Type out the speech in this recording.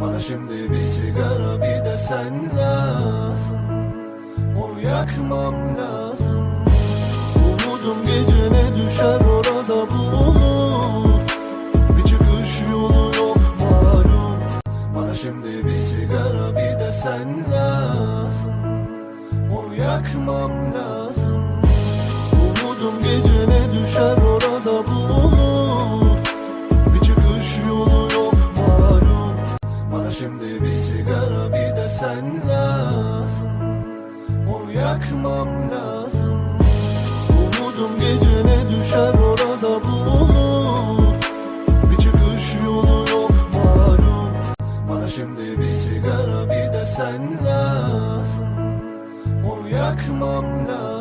Bana şimdi bir sigara bir de sen lazım. Onu yakmam lazım. Umudum gecene düşer orada bulur Bir çıkış yolu yok malum. Bana şimdi bir sigara bir de sen lazım. Onu yakmam lazım şimdi bir sigara bir de sen lazım. Onu yakmam lazım. Umudum gecene düşer orada bulur Bir çıkış yolu yok malum. Bana şimdi bir sigara bir de sen lazım. Onu yakmam lazım